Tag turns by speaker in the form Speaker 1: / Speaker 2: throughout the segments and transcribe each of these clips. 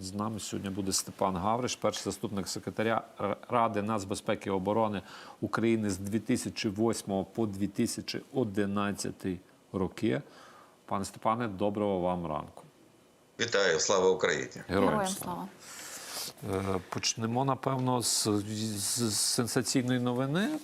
Speaker 1: З нами сьогодні буде Степан Гавриш, перший заступник секретаря Ради нацбезпеки і оборони України з 2008 по 2011 роки. Пане Степане, доброго вам ранку.
Speaker 2: Вітаю, слава Україні!
Speaker 1: Героям,
Speaker 3: Героям
Speaker 1: слава.
Speaker 3: слава.
Speaker 1: Е, Почнемо, напевно, з, з, з сенсаційної новини.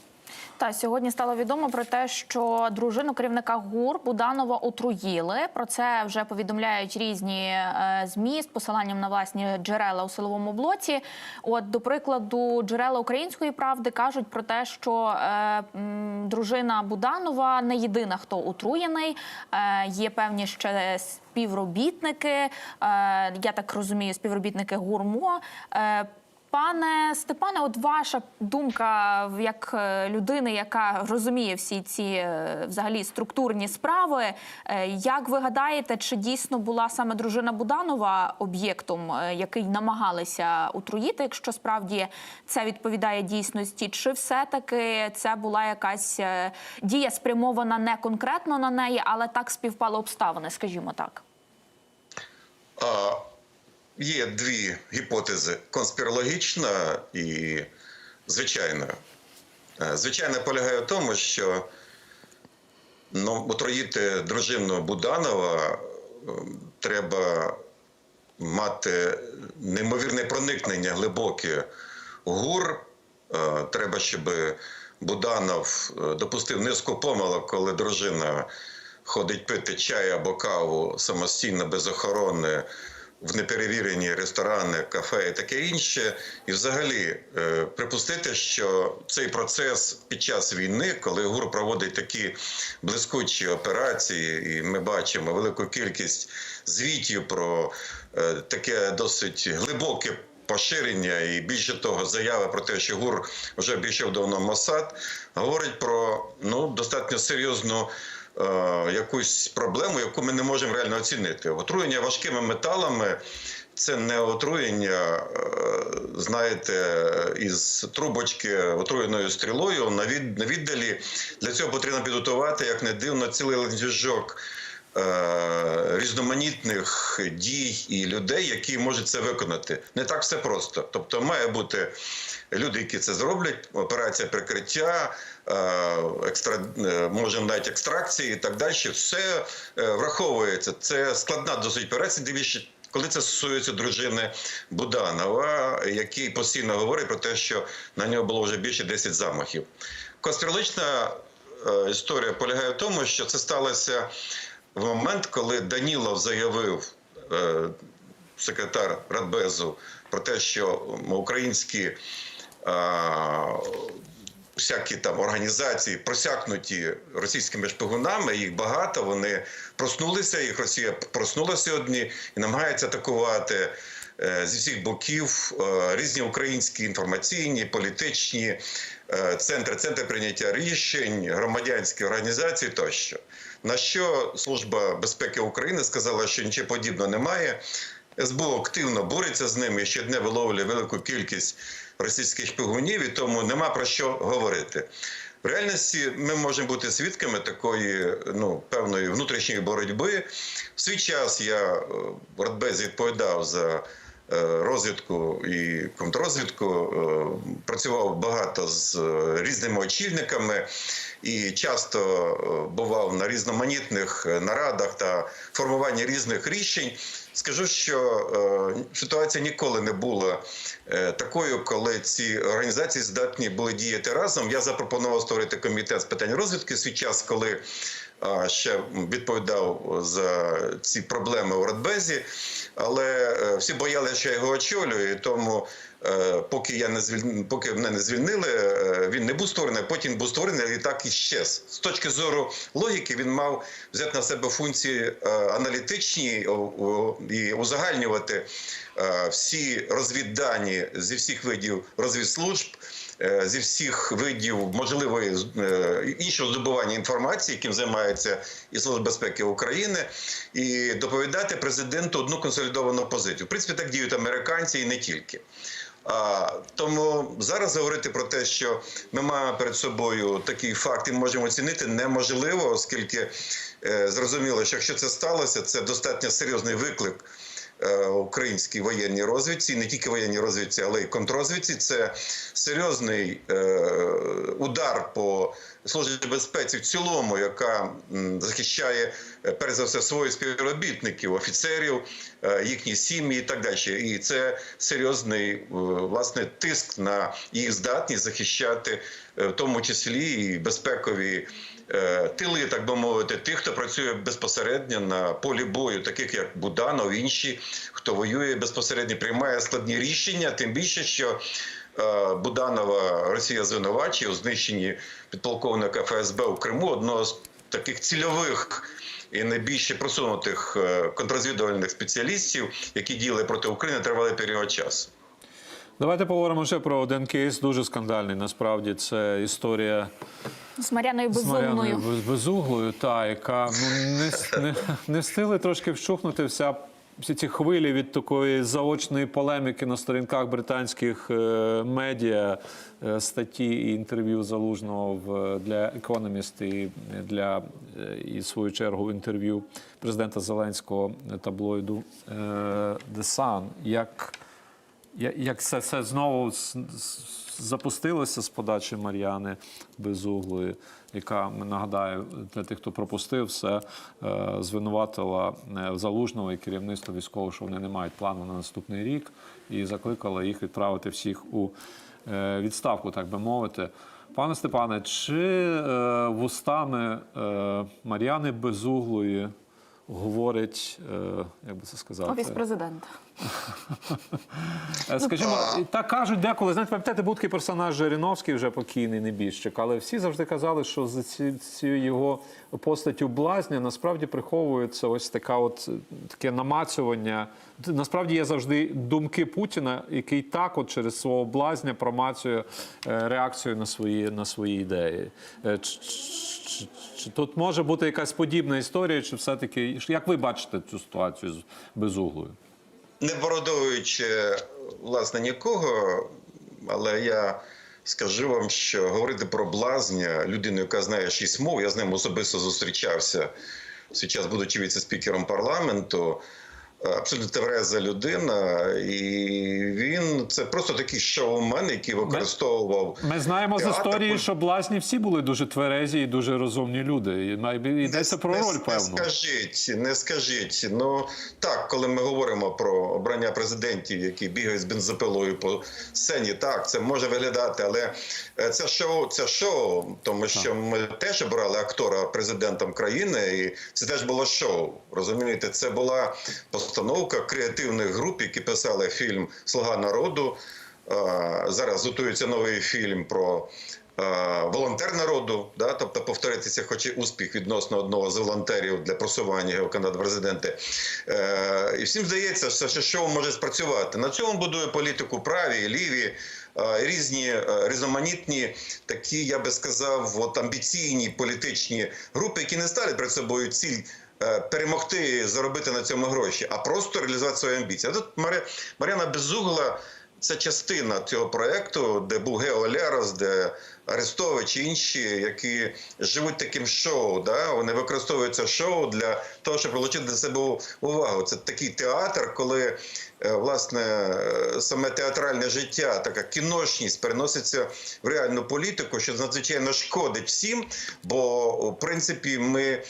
Speaker 3: Та сьогодні стало відомо про те, що дружину керівника ГУР Буданова отруїли. Про це вже повідомляють різні е, змі з посиланням на власні джерела у силовому блоці. От, до прикладу, джерела української правди кажуть про те, що е, дружина Буданова не єдина, хто отруєний. Е, є певні ще співробітники. Е, я так розумію, співробітники ГУРМО. Е, Пане Степане, от ваша думка як е, людини, яка розуміє всі ці е, взагалі структурні справи. е, Як ви гадаєте, чи дійсно була саме дружина Буданова об'єктом, який намагалися отруїти, якщо справді це відповідає дійсності, чи все-таки це була якась дія спрямована не конкретно на неї, але так співпали обставини, скажімо так?
Speaker 2: Є дві гіпотези: конспірологічна і звичайна. Е, Звичайна полягає в тому, що ну, отруїти дружину Буданова е, треба мати неймовірне проникнення глибоке гур. Е, Треба, щоб Буданов е, допустив низку помилок, коли дружина ходить пити чай або каву самостійно без охорони в неперевірені ресторани, кафе і таке інше. І взагалі е, припустити, що цей процес під час війни, коли ГУР проводить такі блискучі операції, і ми бачимо велику кількість звітів про е, таке досить глибоке. Поширення і більше того, заяви про те, що ГУР вже обійшов давно Мосад, говорить про ну достатньо серйозну якусь проблему, яку ми не можемо реально оцінити. Отруєння важкими металами це не отруєння, е, знаєте, із трубочки отруєною стрілою на від на віддалі. Для цього потрібно підготувати, як не дивно, цілий ланцюжок е, різноманітних дій і людей, які можуть це виконати. Не так все просто. Тобто, має бути люди, які це зроблять, операція прикриття, е, екстра, е, може навіть екстракції і так далі. Все е, враховується. Це складна досить операція. Дивіться, коли це стосується дружини Буданова, який постійно говорить про те, що на нього було вже більше 10 замахів. Конспірологічна е, історія полягає в тому, що це сталося в момент, коли Данілов заявив е, секретар Радбезу про те, що українські е, всякі там організації просякнуті російськими шпигунами, їх багато. Вони проснулися, їх Росія проснулася сьогодні і намагається атакувати. е, Зі всіх боків е, різні українські інформаційні, політичні е, центри, центри прийняття рішень, громадянські організації тощо. На що Служба безпеки України сказала, що нічого подібного немає. СБУ активно бореться з ними щодня виловлює велику кількість російських шпигунів, і тому нема про що говорити. В реальності ми можемо бути свідками такої ну, певної внутрішньої боротьби. В свій час я е, в Радбезі відповідав за е, розвідку і контррозвідку, е, працював багато з різними очільниками і часто бував на різноманітних нарадах та формуванні різних рішень. Скажу, що е, ситуація ніколи не була е, такою, коли ці організації здатні були діяти разом. Я запропонував створити комітет з питань розвідки свій час, коли ще відповідав за ці проблеми у Радбезі, але е, всі боялися, що я його очолюю, і тому. е, Поки я не звіль... поки мене не звільнили, е, він не був створений. Потім був створений і так і щез. З точки зору логіки, він мав взяти на себе функції аналітичні і узагальнювати всі розвіддані зі всіх видів розвідслужб, зі всіх видів можливої е, іншого здобування інформації, яким займається і Служба безпеки України, і доповідати президенту одну консолідовану позицію. В принципі, так діють американці і не тільки. А, тому зараз говорити про те, що ми маємо перед собою такий факт і можемо оцінити, неможливо, оскільки е, зрозуміло, що якщо це сталося, це достатньо серйозний виклик е, українській воєнній розвідці, не тільки воєнній розвідці, але й контррозвідці. Це серйозний е, удар по службі безпеці в цілому, яка захищає е, перш за все своїх співробітників, офіцерів, е, їхні сім'ї і так далі. І це серйозний е, власне тиск на їх здатність захищати, е, в тому числі і безпекові е, тили, так би мовити, тих, хто працює безпосередньо на полі бою, таких як Буданов, інші, хто воює безпосередньо, приймає складні рішення, тим більше, що е, Буданова Росія звинувачує у знищенні підполковника ФСБ у Криму, одного з таких цільових. І найбільше просунутих е, контррозвідувальних спеціалістів, які діяли проти України тривалий період часу.
Speaker 1: Давайте поговоримо ще про один кейс, дуже скандальний. Насправді це історія
Speaker 3: З Мар'яною
Speaker 1: з Мар'яною
Speaker 3: Безумною.
Speaker 1: Без- Безуглою, та яка ну не, не, не встигли трошки вщухнути вся. Всі ці хвилі від такої заочної полеміки на сторінках британських е, медіа, е, статті і інтерв'ю залужного в для Economist і для е, і в свою чергу інтерв'ю президента Зеленського е, таблоїду е, The Sun. Як Як це все знову запустилося з подачі Мар'яни Безуглої, яка нагадаю для тих, хто пропустив все, е, звинуватила е, залужного і керівництво військового, що вони не мають плану на наступний рік, і закликала їх відправити всіх у е, відставку, так би мовити. Пане Степане, чи вустами Мар'яни Безуглої говорить, як би це сказати,
Speaker 3: Офіс президента.
Speaker 1: Е, Скажімо, так кажуть деколи. Знаєте, пам'ятаєте, був такий персонаж Жириновський, вже покійний небіжчик, але всі завжди казали, що за цією його постаттю блазня насправді приховується ось така от е, таке намацювання. Насправді є завжди думки Путіна, який так, от через свого блазня промацює е, реакцію на свої, на свої ідеї. Чи тут може бути якась подібна історія, чи все-таки як ви бачите цю ситуацію з безуглою?
Speaker 2: Не бородуючи власне нікого, але я скажу вам, що говорити про блазня, людину, яка знає шість мов, я з ним особисто зустрічався свій час, будучи віце-спікером парламенту. Абсолютно твереза людина, і він це просто такий шоумен, який використовував.
Speaker 1: Ми знаємо з історії, що блазні всі були дуже тверезі і дуже розумні люди. І йдеться про
Speaker 2: не,
Speaker 1: роль,
Speaker 2: не скажіть, не скажіть. Ну так, коли ми говоримо про обрання президентів, які бігають з бензопилою по сцені, так це може виглядати, але е, це шоу, це шоу, тому що ми теж обрали актора президентом країни, і це теж було шоу. Розумієте, це була постановка креативних груп, які писали фільм Слуга народу. Зараз готується новий фільм про волонтер народу, да, тобто повторитися, хоч і успіх відносно одного з волонтерів для просування його кандидата в президенти. Е, і всім здається, що що може спрацювати. На цьому будує політику праві, ліві. Різні е, різноманітні, такі, я би сказав, от амбіційні політичні групи, які не ставлять перед собою ціль перемогти, і заробити на цьому гроші, а просто реалізувати свої амбіції. А тут Маря- Мар'яна Безугла це частина цього проекту, де був Гео Лярос, де Арестович інші, які живуть таким шоу. Да? Вони використовують це шоу для того, щоб отримати до себе увагу. Це такий театр, коли е, власне е, саме театральне життя, така кіношність переноситься в реальну політику, що надзвичайно шкодить всім. Бо в принципі ми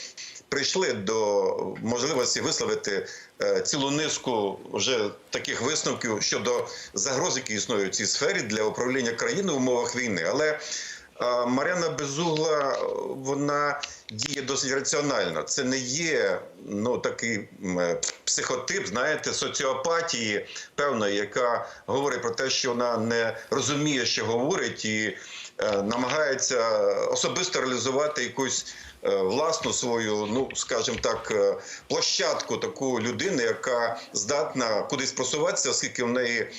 Speaker 2: прийшли до можливості висловити е, цілу низку вже таких висновків щодо загроз, які існують в цій сфері для управління країною в умовах війни. Але е, Мар'яна Безугла вона діє досить раціонально. Це не є ну такий е, психотип, знаєте, соціопатії певної, яка говорить про те, що вона не розуміє, що говорить, і е, намагається особисто реалізувати якусь е, власну свою, ну скажімо так, е, площадку таку людини, яка здатна кудись просуватися, оскільки в неї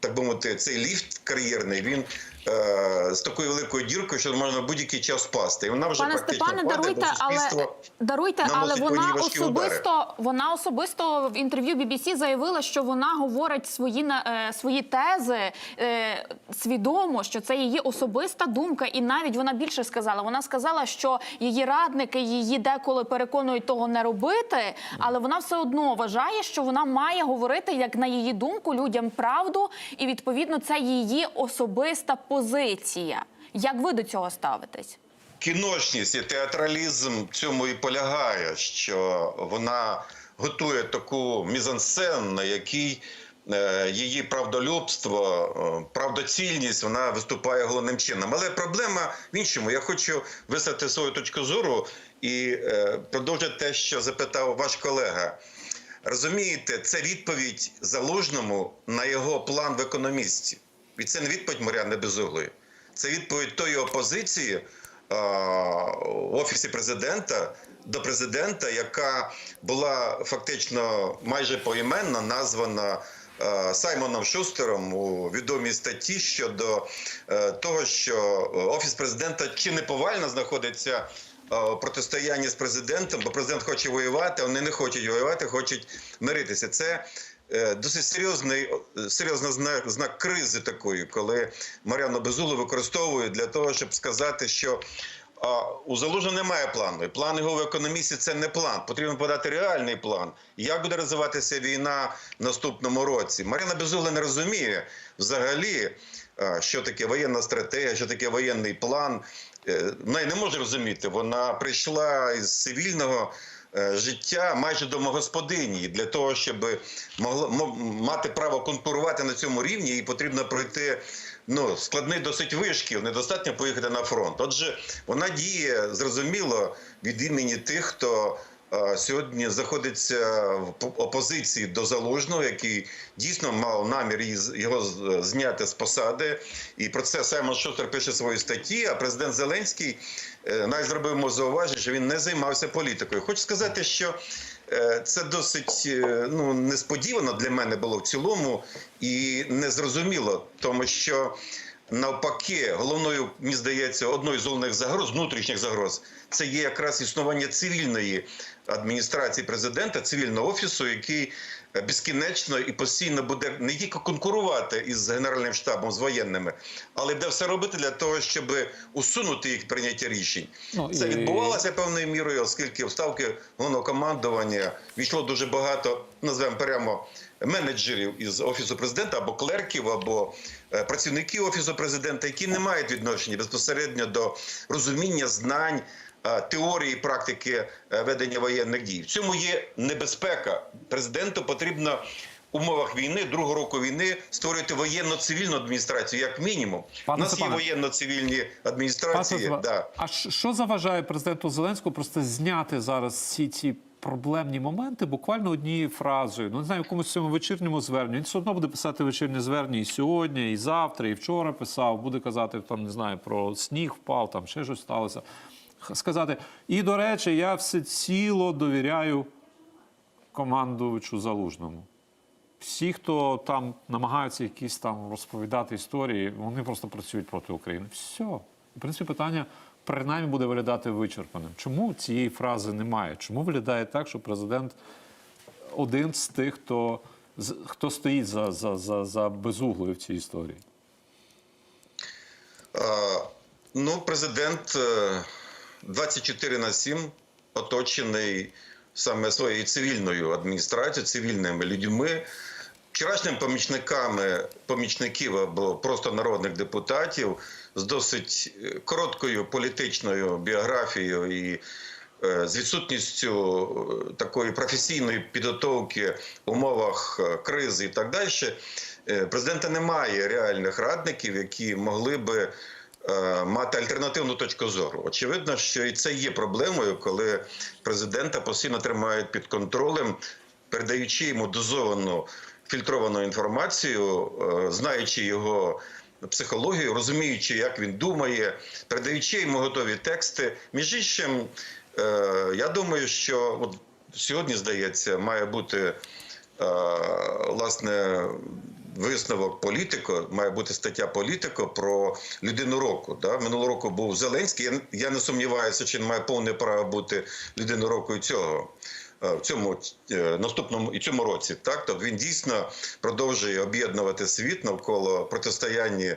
Speaker 2: так би мовити, цей ліфт кар'єрний він. Е, З такою великою діркою, що можна в будь-який час впасти. І вона вже
Speaker 3: Пане
Speaker 2: практично
Speaker 3: Степане,
Speaker 2: падає,
Speaker 3: даруйте, але
Speaker 2: суспільство
Speaker 3: даруйте, але
Speaker 2: наносить по
Speaker 3: вона
Speaker 2: важкі
Speaker 3: особисто вона особисто в інтерв'ю BBC заявила, що вона говорить свої на- е, свої тези е, свідомо, що це її особиста думка, і навіть вона більше сказала. Вона сказала, що її радники її деколи переконують того не робити, але вона все одно вважає, що вона має говорити, як на її думку, людям правду, і відповідно це її особиста позиція. Як ви до цього ставитесь?
Speaker 2: кіношність і театралізм в цьому і полягає, що вона готує таку мізансцен, на якій е, її правдолюбство, е, правдоцільність вона виступає головним чином. Але проблема в іншому. Я хочу висловити свою точку зору і е, продовжити те, що запитав ваш колега. Розумієте, це відповідь залужному на його план в економісті. І це не відповідь Мар'яни Безуглої. Це відповідь тої опозиції е, в офісі президента до президента, яка була фактично майже поіменно названа е, Саймоном Шустером у відомій статті щодо е, того, що офіс президента чи не повально знаходиться е, у протистоянні з президентом, бо президент хоче воювати, а вони не хочуть воювати, хочуть миритися. Це е, досить серйозний серйозний знак, знак кризи такої, коли Мар'яну Безулу використовують для того, щоб сказати, що у Залужного немає плану. План його в економісті це не план. Потрібно подати реальний план. Як буде розвиватися війна в наступному році? Мар'яна Безугла не розуміє взагалі, що таке воєнна стратегія, що таке воєнний план. Е, Вона не може розуміти. Вона прийшла із цивільного е, життя майже домогосподині. І Для того, щоб могло мати право конкурувати на цьому рівні, їй потрібно пройти ну, складний досить вишкіл, недостатньо поїхати на фронт. Отже, вона діє зрозуміло від імені тих, хто е, сьогодні знаходиться в опозиції до залужного, який дійсно мав намір його зняти з посади. І про це Саймон Шустер пише в своїй статті. А президент Зеленський е, навіть зробив йому зауваження, що він не займався політикою. Хочу сказати, що е, це досить е, ну, несподівано для мене було в цілому і незрозуміло, тому що. Навпаки, головною, мені здається, одною з головних загроз, внутрішніх загроз, це є якраз існування цивільної адміністрації президента, цивільного офісу, який безкінечно і постійно буде не тільки конкурувати із генеральним штабом з воєнними, але буде все робити для того, щоб усунути їх прийняття рішень.
Speaker 1: Ну,
Speaker 2: Це
Speaker 1: і-
Speaker 2: відбувалося певною мірою, оскільки в ставки головного командування війшло дуже багато, називаємо прямо менеджерів із офісу президента або клерків, або е, працівників офісу президента, які не мають відношення безпосередньо до розуміння знань. Е, Теорії і практики е, ведення воєнних дій в цьому є небезпека. Президенту потрібно в умовах війни, другого року війни, створювати воєнно-цивільну адміністрацію, як мінімум.
Speaker 1: Пане
Speaker 2: У нас є воєнно-цивільні адміністрації.
Speaker 1: Степане,
Speaker 2: Да.
Speaker 1: А що що заважає президенту Зеленському просто зняти зараз всі ці проблемні моменти буквально однією фразою? Ну не знаю, в якомусь цьому вечірньому зверненні. Він все одно буде писати вечірнє звернення і сьогодні, і завтра, і вчора писав. Буде казати там, не знаю, про сніг впав, там ще щось сталося. Сказати, і до речі, я всеціло довіряю командувачу залужному. Всі, хто там намагаються якісь там розповідати історії, вони просто працюють проти України. Все. В принципі, питання принаймні буде виглядати вичерпаним. Чому цієї фрази немає? Чому виглядає так, що президент один з тих, хто, хто стоїть за, за, за, за безуглою в цій історії?
Speaker 2: Е, Ну, президент е, 24 на 7 оточений саме своєю цивільною адміністрацією, цивільними людьми, вчорашніми помічниками помічників або просто народних депутатів з досить е, короткою політичною біографією і е, з відсутністю е, такої професійної підготовки в умовах кризи і так далі. Президента немає реальних радників, які могли би мати альтернативну точку зору. Очевидно, що і це є проблемою, коли президента постійно тримають під контролем, передаючи йому дозовану фільтровану інформацію, е, знаючи його психологію, розуміючи, як він думає, передаючи йому готові тексти. Між іншим, е, я думаю, що от сьогодні, здається, має бути е, власне висновок політико, має бути стаття політико про людину року. Да? Минулого року був Зеленський. Я, не сумніваюся, чи він має повне право бути людиною року і цього. е, В цьому е, наступному і цьому році, так тобто він дійсно продовжує об'єднувати світ навколо протистояння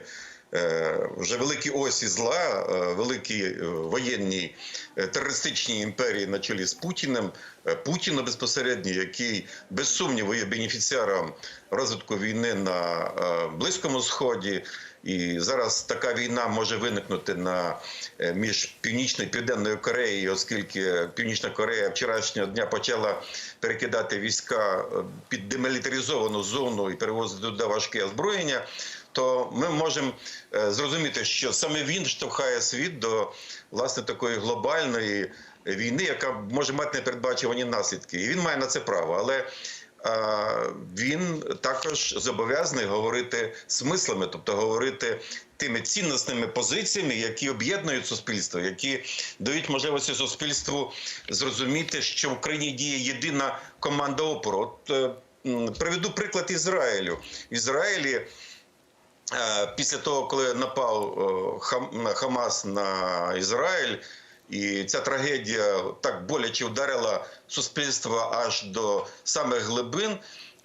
Speaker 2: вже великі осі зла, е, великі е, воєнні е, терористичні імперії на чолі з Путіним, е, Путіну безпосередньо, який без сумніву є бенефіціаром розвитку війни на е, Близькому Сході. І зараз така війна може виникнути на е, між північною і південною Кореєю, оскільки Північна Корея вчорашнього дня почала перекидати війська е, під демілітаризовану зону і перевозити туди важке озброєння. То ми можемо е, зрозуміти, що саме він штовхає світ до власне такої глобальної війни, яка може мати непередбачувані наслідки, і він має на це право. Але а, він також зобов'язаний говорити смислами, тобто говорити тими цінностними позиціями, які об'єднують суспільство, які дають можливості суспільству зрозуміти, що в Україні діє єдина команда опору. От е, приведу приклад Ізраїлю. В Ізраїлі. Е, Після того, коли напав е, Хамас на Ізраїль, і ця трагедія так боляче вдарила суспільство аж до самих глибин.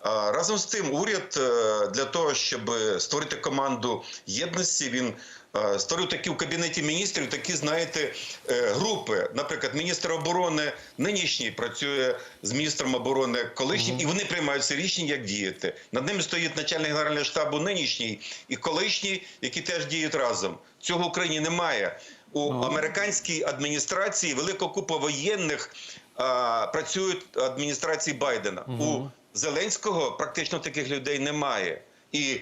Speaker 2: Разом з тим, уряд е, для того, щоб створити команду єдності, він е, створив такі в кабінеті міністрів, такі, знаєте, е, групи. Наприклад, міністр оборони нинішній працює з міністром оборони колишнім, і вони приймають це рішення, як діяти. Над ними стоїть начальник генерального штабу нинішній і колишній, які теж діють разом. Цього в Україні немає. У американській адміністрації велика купа воєнних а, працюють адміністрації Байдена. У Зеленського практично таких людей немає. І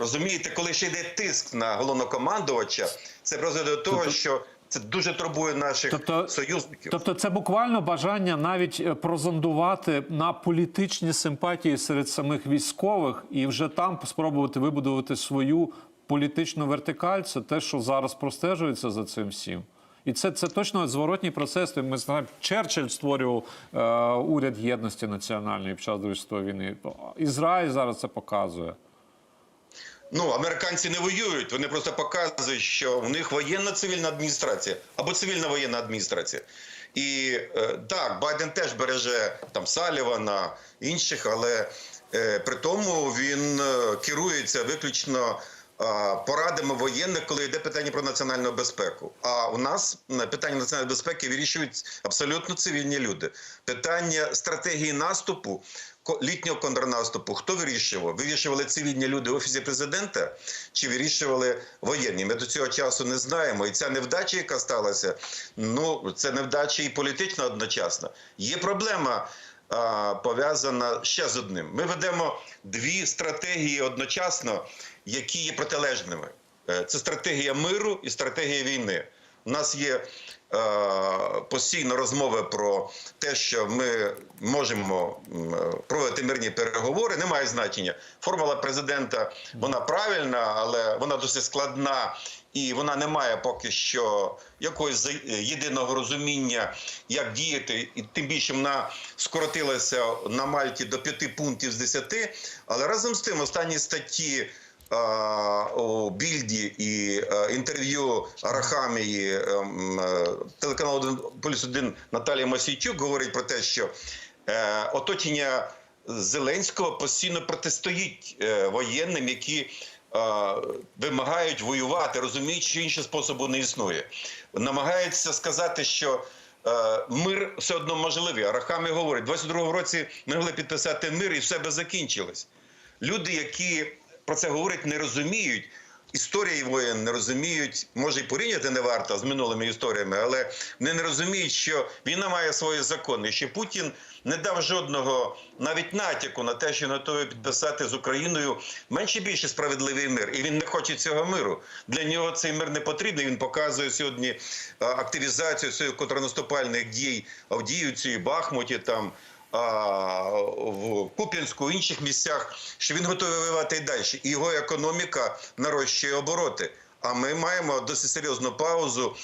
Speaker 2: розумієте, коли ще йде тиск на головнокомандувача, це призводить до того,
Speaker 1: Тобто-
Speaker 2: що це дуже турбує наших
Speaker 1: Тобто-
Speaker 2: союзників.
Speaker 1: Тобто, це буквально бажання навіть е, прозондувати на політичні симпатії серед самих військових і вже там спробувати вибудувати свою політичну вертикаль. Це те, що зараз простежується за цим всім. І це, це точно зворотній процес. Ми знаємо, Черчилль створював е, уряд єдності національної під час Другої світової війни. Ізраїль зараз це показує.
Speaker 2: Ну, американці не воюють, вони просто показують, що в них воєнна цивільна адміністрація або цивільна воєнна адміністрація. І е, так, Байден теж береже там Салівана, інших, але е, при тому він е, керується виключно е, порадами воєнних, коли йде питання про національну безпеку. А у нас питання національної безпеки вирішують абсолютно цивільні люди. Питання стратегії наступу літнього контрнаступу хто вирішував? Вирішували цивільні люди в офісі президента чи вирішували воєнні? Ми до цього часу не знаємо. І ця невдача, яка сталася, ну це невдача і політична одночасно. Є проблема. Пов'язана ще з одним. Ми ведемо дві стратегії одночасно, які є протилежними. Е, Це стратегія миру і стратегія війни. У нас є постійно розмови про те, що ми можемо е, проводити мирні переговори. Немає значення. Формула президента вона правильна, але вона досить складна. І вона не має поки що якогось за- єдиного розуміння, як діяти, і тим більше вона скоротилася на Мальті до п'яти пунктів з десяти. Але разом з тим, останні статті е, у Більді і е, інтерв'ю Арахамії е, м, е, телеканалу Плюс один Наталія Масійчук говорить про те, що е, оточення Зеленського постійно протистоїть е, воєнним, які е, вимагають воювати, розуміють, що іншого способу не існує. Намагаються сказати, що е, мир все одно можливий. Арахамі говорить, у 22-му році ми могли підписати мир і все би закінчилось. Люди, які про це говорять, не розуміють. Історії воєн не розуміють, може і порівняти не варто з минулими історіями, але вони не розуміють, що війна має свої закони. Що Путін не дав жодного навіть натяку на те, що готовий підписати з Україною менше більше справедливий мир, і він не хоче цього миру. Для нього цей мир не потрібний. Він показує сьогодні е, активізацію своїх контрнаступальних дій Авдіївці, Бахмуті там в Куп'янську, інших місцях, що він готовий воювати і далі. І його економіка нарощує обороти. А ми маємо досить серйозну паузу,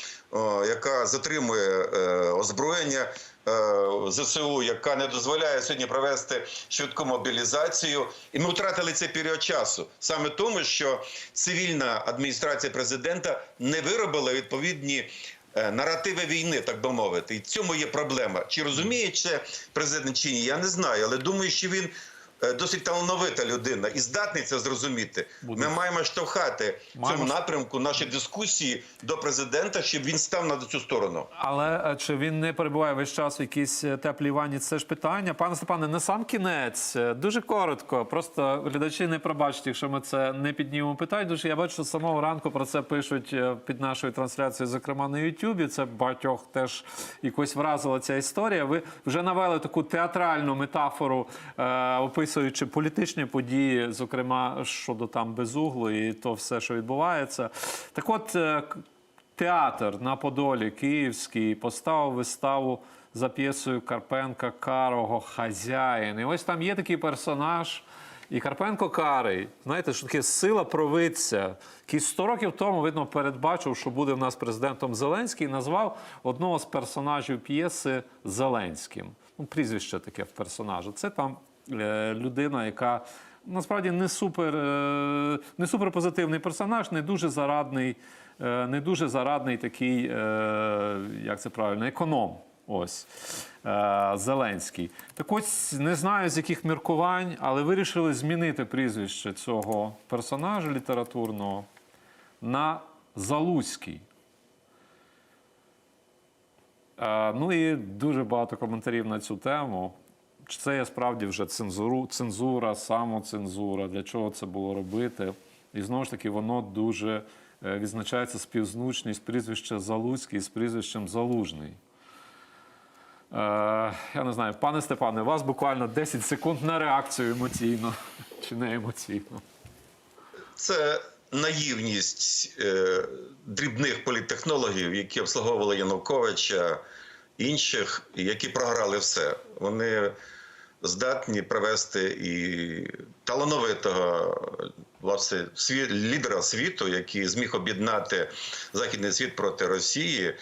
Speaker 2: яка затримує е, озброєння е, ЗСУ, яка не дозволяє сьогодні провести швидку мобілізацію. І ми втратили цей період часу. Саме тому, що цивільна адміністрація президента не виробила відповідні. Е, Наративи війни, так би мовити, і в цьому є проблема. Чи розуміє це президент чи ні? Я не знаю, але думаю, що він досить талановита людина і здатний це зрозуміти.
Speaker 1: Буде.
Speaker 2: Ми маємо штовхати в
Speaker 1: Маємо
Speaker 2: цьому напрямку наші дискусії до президента, щоб він став на цю сторону.
Speaker 1: Але е, чи він не перебуває весь час в якійсь е, теплій ванні? Це ж питання. Пане Степане, на сам кінець е, дуже коротко. Просто глядачі не пробачать, якщо ми це не піднімемо питань. Дуже я бачу, що з самого ранку про це пишуть е, під нашою трансляцією, зокрема на Ютубі. Це багатьох теж якось вразила ця історія. Ви вже навели таку театральну метафору, е, описуючи політичні події, зокрема щодо там безуглу і то все, що відбувається. Так, от. е, Театр на Подолі Київський поставив виставу за п'єсою Карпенка Карого Хазяїн. І ось там є такий персонаж. І Карпенко Карий, знаєте, що таке сила провидця, який 100 років тому, видно, передбачив, що буде в нас президентом Зеленський, і назвав одного з персонажів п'єси Зеленським. Ну, прізвище таке в персонажа. Це там людина, яка насправді не супер, е, не супер позитивний персонаж, не дуже зарадний, е, не дуже зарадний такий, е, як це правильно, економ. Ось е, Зеленський. Так ось не знаю з яких міркувань, але вирішили змінити прізвище цього персонажа літературного на Залузький. Е, ну і дуже багато коментарів на цю тему. Чи це є справді вже цензуру, цензура, самоцензура, для чого це було робити? І знову ж таки, воно дуже е, відзначається співзвучність прізвища Залуцький з прізвищем Залужний. Е, я не знаю, пане Степане, у вас буквально 10 секунд на реакцію емоційно чи не емоційно.
Speaker 2: Це наївність е, дрібних політтехнологів, які обслуговували Януковича, інших, які програли все. Вони здатні привести і талановитого власне сві- лідера світу, який зміг об'єднати західний світ проти Росії.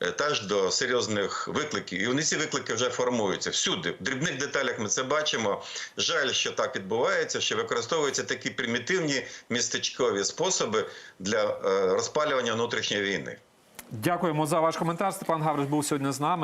Speaker 2: е, Теж до серйозних викликів, і вони ці виклики вже формуються всюди. В дрібних деталях ми це бачимо. Жаль, що так відбувається, що використовуються такі примітивні містечкові способи для е, розпалювання внутрішньої війни.
Speaker 1: Дякуємо за ваш коментар. Степан Гавриш був сьогодні з нами.